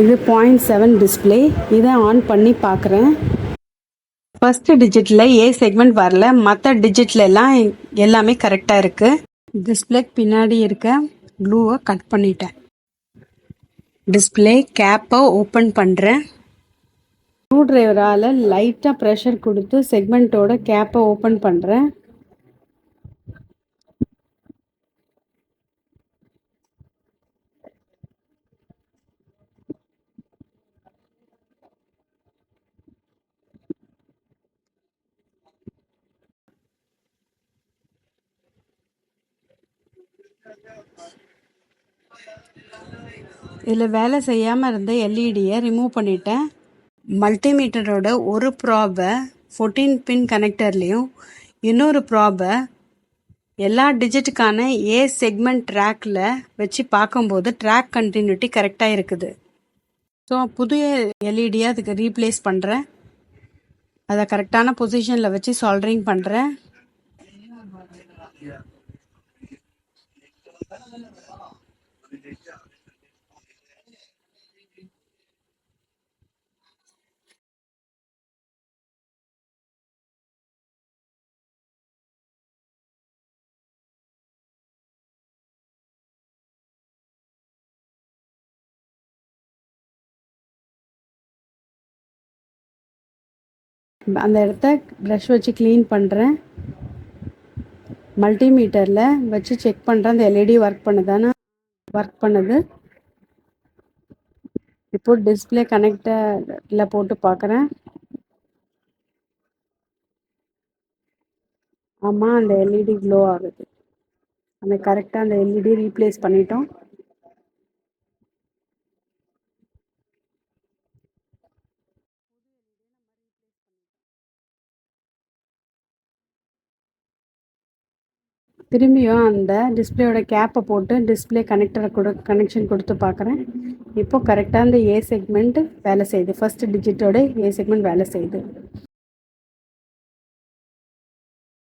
இது point seven display இதை on பண்ணி பார்க்குறேன். ஃபஸ்ட்டு டிஜிட்டில் ஏ செக்மெண்ட் வரல. மற்ற டிஜிட்லலாம் எல்லாம் எல்லாமே கரெக்டாக இருக்குது டிஸ்பிளே பின்னாடி இருக்க ப்ளூவை கட் பண்ணிட்டேன். டிஸ்பிளே கேப்பை ஓப்பன் பண்ணுறேன் ஸ்க்ரூ ட்ரைவரால் லைட்டாக ப்ரெஷர் கொடுத்து செக்மெண்ட்டோட கேப்பை ஓப்பன் பண்ணுறேன் இதில் வேலை செய்யாமல் இருந்த எல்இடியை ரிமூவ் பண்ணிட்டேன். மல்டிமீட்டரோட ஒரு ப்ராபை ஃபோர்டீன் பின் கனெக்டர்லேயும் இன்னொரு ப்ராபை எல்லா டிஜிட்டுக்கான ஏ செக்மெண்ட் ட்ராக்கில் வச்சு பார்க்கும்போது ட்ராக் கண்டினியூட்டி கரெக்டாக இருக்குது. ஸோ புதிய எல்இடியை அதுக்கு ரீப்ளேஸ் பண்ணுறேன் அதை கரெக்டான பொசிஷனில் வச்சு சால்ட்ரிங் பண்ணுறேன் அந்த இடத்த ப்ரஷ் வச்சு க்ளீன் பண்ணுறேன் மல்டிமீட்டரில் வச்சு செக் பண்ணுறேன் அந்த எல்இடி ஒர்க் பண்ணுதானே? ஒர்க் பண்ணுது. இப்போ டிஸ்பிளே கனெக்டில் போட்டு பார்க்குறேன் ஆமாம் அந்த எல்இடி க்ளோ ஆகுது. அந்த கரெக்டாக அந்த எல்இடி ரீப்ளேஸ் பண்ணிட்டோம். திரும்பியும் அந்த டிஸ்பிளேயோட கேப்பை போட்டு டிஸ்பிளே கனெக்டரை கொடு கனெக்ஷன் கொடுத்து பார்க்குறேன் இப்போது கரெக்டாக அந்த ஏ செக்மெண்ட் வேலை செய்யுது. ஃபஸ்ட்டு டிஜிட்டோட ஏ செக்மெண்ட் வேலை செய்யுது.